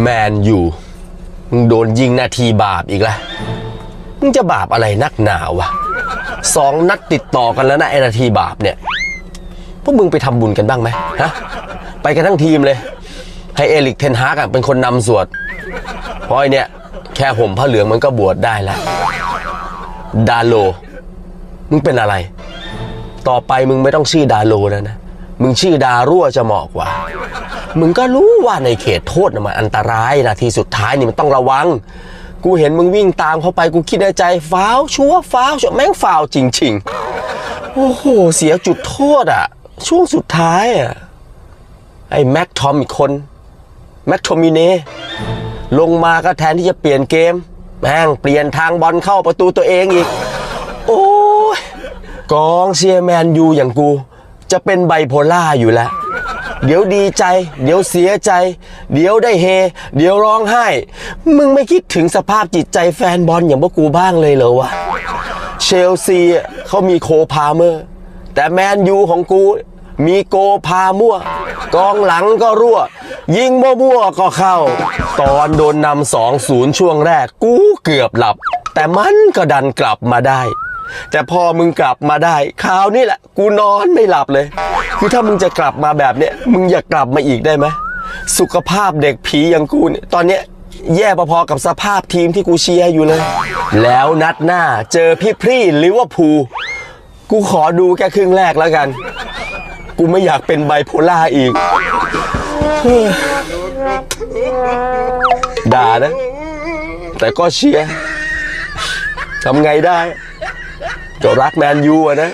แมนยูมึงโดนยิงนาทีบาปอีกแล้วมึงจะบาปอะไรนักหนาวะสองนัดติดต่อกันแล้วนะไอ้นาทีบาปเนี่ย พวกมึงไปทำบุญกันบ้างไหมฮะ ไปกันทั้งทีมเลย ให้เอลิกเทนฮากเป็นคนนำสวดเพราะไอเนี่ย แค่ห่มผ้าเหลืองมันก็บวชได้แล้วดาโล มึงเป็นอะไร ต่อไปมึงไม่ต้องชื่อดาโลแล้วนะ มึงชื่อดารั่วจะเหมาะกว่า มึงก็รู้ว่าในเขตโทษนะมันอันตรายนาทีสุดท้ายนี่มันต้องระวัง กูเห็นมึงวิ่งตามเข้าไปกูคิดในใจฟาวชัวฟาวชัวแม่งฟาวจริง ๆ โอ้โห เสียจุดโทษอะช่วงสุดท้ายอะไอ้แม็กทอมอีกคน แม็กโทมิเน่ลงมาก็แทนที่จะเปลี่ยนเกมแม่งเปลี่ยนทางบอลเข้าประตูตัวเองอีก โอ้ยกองเชียร์แมนยูอย่างกู จะเป็นไบโพล่าอยู่แล้ว เดี๋ยวดีใจ เดี๋ยวเสียใจ เดี๋ยวได้เฮ เดี๋ยวร้องไห้ มึงไม่คิดถึงสภาพจิตใจแฟนบอลอย่างพวกกูบ้างเลยเหรอวะ เชลซีเขามีโคพาเมอร์ แต่แมนยูของกูมีโกพามั่ว กองหลังก็รั่ว ยิงมั่วๆก็เข้า ตอนโดนนำสองศูนย์ช่วงแรก กูเกือบหลับ แต่มันก็ดันกลับมาได้ แต่พอมึงกลับมาได้คราวนี้แหละ กูนอนไม่หลับเลย คือถ้ามึงจะกลับมาแบบเนี้ยมึงอย่ากลับมาอีกได้ไหมสุขภาพเด็กผีอย่างกูเนี่ยตอนเนี้ยแย่พอๆกับสภาพทีมที่กูเชียร์อยู่เลย แล้วนัดหน้าเจอพี่พรี่ลิเวอร์พูลกูขอดูแค่ครึ่งแรกแล้วกัน กูไม่อยากเป็นไบโพล่าอีก ด่านะ แต่ก็เชียร์ทำไงได้ ก็รักแมนยูอะนะ